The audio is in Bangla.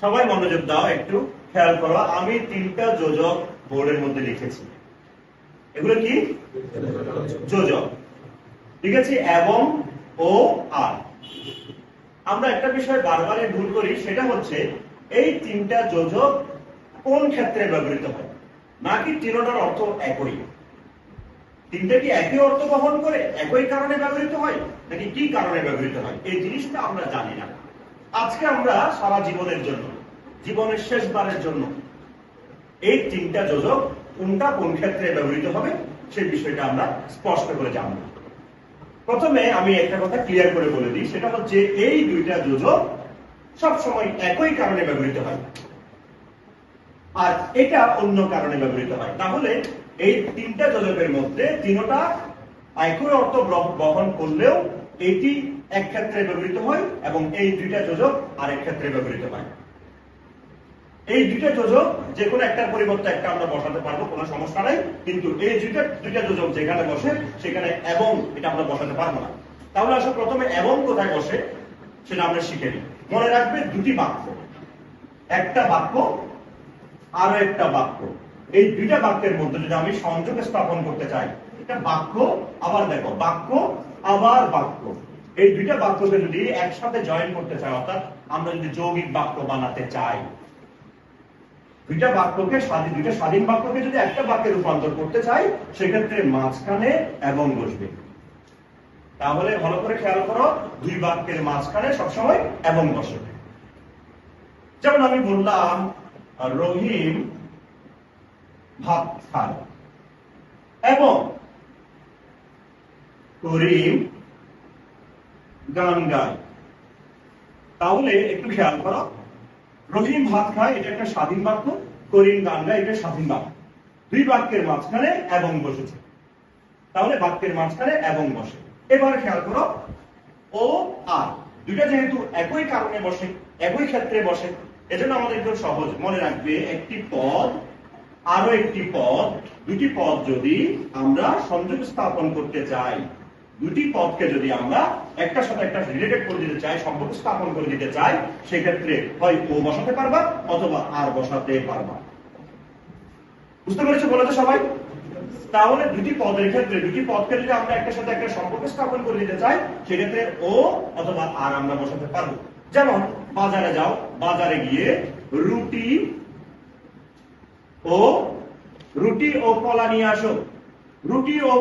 সবাই মনোযোগ দাও, একটু খেয়াল করো। আমি তিনটা যোজক বোর্ডের মধ্যে লিখেছি। এগুলো কি? যোজক। আছে? এবং, ও, আর। আমরা একটা বিষয় বারবারই ভুল করি, সেটা হচ্ছে এই তিনটা যোজক কোন ক্ষেত্রে ব্যবহৃত হয়? নাকি তিনটার অর্থ একই? তিনটা কি একই অর্থ বহন করে? একই কারণে ব্যবহৃত হয়? নাকি কি কারণে ব্যবহৃত হয়? এই জিনিসটা আমরা জানি না। আজকে আমরা সারা জীবনের জন্য, জীবনের শেষবারের জন্য এই তিনটা যোজক কোনটা কোন ক্ষেত্রে ব্যবহৃত হবে সেই বিষয়টা আমরা স্পষ্ট করে জানব। প্রথমে আমি একটা কথা ক্লিয়ার করে বলে দিই, সেটা হচ্ছে এই দুইটা যোজক সবসময় একই কারণে ব্যবহৃত হয় আর এটা অন্য কারণে ব্যবহৃত হয়। তাহলে এই তিনটা যোজকের মধ্যে তিনটা একই অর্থ বহ- বহন করলেও এটি এক ক্ষেত্রে ব্যবহৃত হয় এবং এই দুইটা যোজক আরেক ক্ষেত্রে ব্যবহৃত হয়। এই দুইটা যোজক যে কোনো একটার পরিবর্তে একটা আমরা বসাতে পারব, কোনো সমস্যা নাই। কিন্তু এই দুইটা দুইটা যোজক যেখানে বসে, সেখানে এবং এটা আমরা বসাতে পারব না। তাহলে আসলে প্রথমে এবং কোথায় বসে, সেটা আমরা শিখে নিই। মনে রাখবে দুটি বাক্য। একটা বাক্য, আরও একটা বাক্য। এই দুইটা বাক্যের মধ্যে যদি আমি সংযোগ স্থাপন করতে চাই এটা বাক্য, আবার দেখো, বাক্য আবার বাক্য। এই দুইটা বাক্যকে যদি একসাথে জয়েন করতে চাই, অর্থাৎ আমরা যদি যৌগিক বাক্য বানাতে চাই, দুইটা বাক্যকে স্বাধীন দুইটা স্বাধীন বাক্যকে যদি একটা বাক্যে রূপান্তর করতে চাই, সেক্ষেত্রে মাঝখানে এবং বসবে। তাহলে ভালো করে খেয়াল করো, দুই বাক্যের মাঝখানে সবসময় এবং বসে যেমন আমি বললাম, রহিম ভাত খায়। এবং করিম, গান গায়। তাহলে একটু খেয়াল করো, রহিম ভাত খায়, এটা একটা স্বাধীন বাক্য, করিম গান গায়, এটা স্বাধীন বাক্য। দুই বাক্যের মাঝখানে এবং বসেছে। তাহলে বাক্যের মাঝখানে এবং বসে। এবার খেয়াল করো, ও, আর। দুইটা যেহেতু একই কারণে বসে, একই ক্ষেত্রে বসে, এজন্য আমাদের একটু সহজ মনে রাখবে, একটি পদ আরও একটি পদ, দুটি পদ যদি আমরা সংযোগ স্থাপন করতে চাই। দুটি পদকে যদি আমরা একটার সাথে একটা রিলেটেড করে দিতে চাই, সম্পর্ক স্থাপন করে দিতে চাই, সেক্ষেত্রে হয় ও বসাতে পারবা অথবা আর বসাতে পারবা। বুঝতে পেরেছ বলে তো সবাই? তাহলে দুটি পদের ক্ষেত্রে, দুটি পদকে যদি আমরা একটার সাথে একটা সম্পর্ক স্থাপন করে দিতে চাই, সেক্ষেত্রে ও অথবা আর আমরা বসাতে পারব। যেমন, বাজারে যাও, বাজারে গিয়ে রুটি ও রুটি ও কলা নিয়ে আসো। রুটি ও